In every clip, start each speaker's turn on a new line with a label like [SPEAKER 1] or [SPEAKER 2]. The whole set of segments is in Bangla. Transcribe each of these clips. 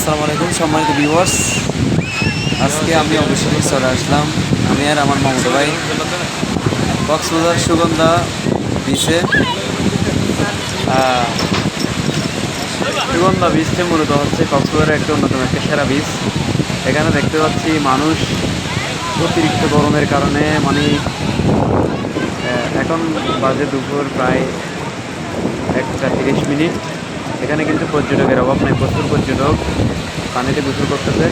[SPEAKER 1] আসসালামু আলাইকুম, সম্মানিত ভিউয়ার্স আজকে আমি অবশ্যই চলে আসলাম। আমি আর আমার মামুদো ভাই। কক্সবাজার সুগন্ধা বিচে সুগন্ধা বিচটি মূলত হচ্ছে কক্সবাজারের একটা অন্যতম একটা সেরা বিচ এখানে দেখতে পাচ্ছি মানুষ অতিরিক্ত গরমের কারণে মানে এখন বাজে দুপুর প্রায় একটা তিরিশ মিনিট। এখানে কিন্তু পর্যটকের অভাব নেই প্রচুর পর্যটক পানিতে গোসল করতেছে।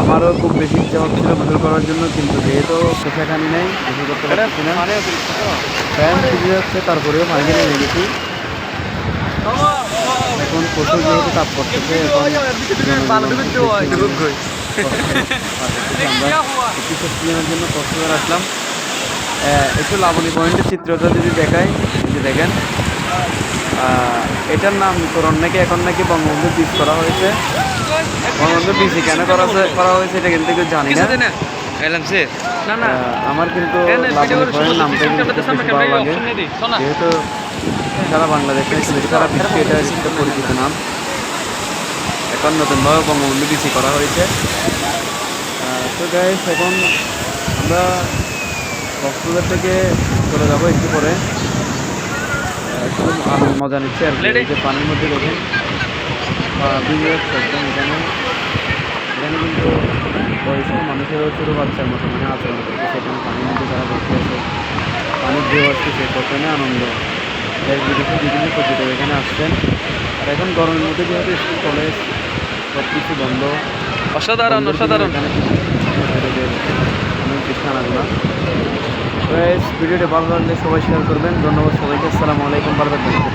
[SPEAKER 1] আমারও খুব বেশি ইচ্ছা হচ্ছিল গোসল করার জন্য কিন্তু যেহেতু পোশাকানি নেই গোসল করতে পারছি না। ফ্যান খুঁজে যাচ্ছে তারপরেও পানিতে নেমে গেছি। এখন প্রচুর যেহেতু তাপ করতেছে এখন জন্য কক্সবাজার আসলাম। আহ, একটু লাবণী পয়েন্টের চিত্রটা যদি দেখায় যদি দেখেন। এটার নামকরণ নাকি এখন নাকি বঙ্গবন্ধু বীজ করা হয়েছে। বঙ্গবন্ধু বীজ কেন করা হয়েছে- করা হয়েছে এটা কিন্তু কেউ জানি না।
[SPEAKER 2] না না।
[SPEAKER 1] আমার কিন্তু নামটা ভালো লাগে। যেহেতু সারা বাংলাদেশে সারা বিশ্বে এটা একটা পরিচিত নাম। এখন নতুনভাবে বঙ্গবন্ধু বিসি করা হয়েছে। তো গাইস এখন আমরা কক্সবাজার থেকে চলে যাব একটু পরে। একটু আনন্দ মজা নিচ্ছে আর যে পানির মধ্যে দেখেন। একদম এখানে। এখানে কিন্তু বয়স্ক মানুষেরও ছোটো বাচ্চার মতো মানে আচরণ করতেছে এখানে পানির মধ্যে যারা বসে আছে পানির ঢেউ আসতেছে কতনে আনন্দ। দেশ বিদেশে বিভিন্ন পর্যটক এখানে আসছেন। আর এখন গরমের মধ্যে যেহেতু স্কুল কলেজ সব কিছু বন্ধ
[SPEAKER 2] অসাধারণ অসাধারণ
[SPEAKER 1] এখানে পর্যটকের অনেক বেশি আনাগোনা ভিডিওটি ভালো লাগলে সবাই শেয়ার করবেন। ধন্যবাদ সবাইকে। আসসালামু আলাইকুম থাকবেন।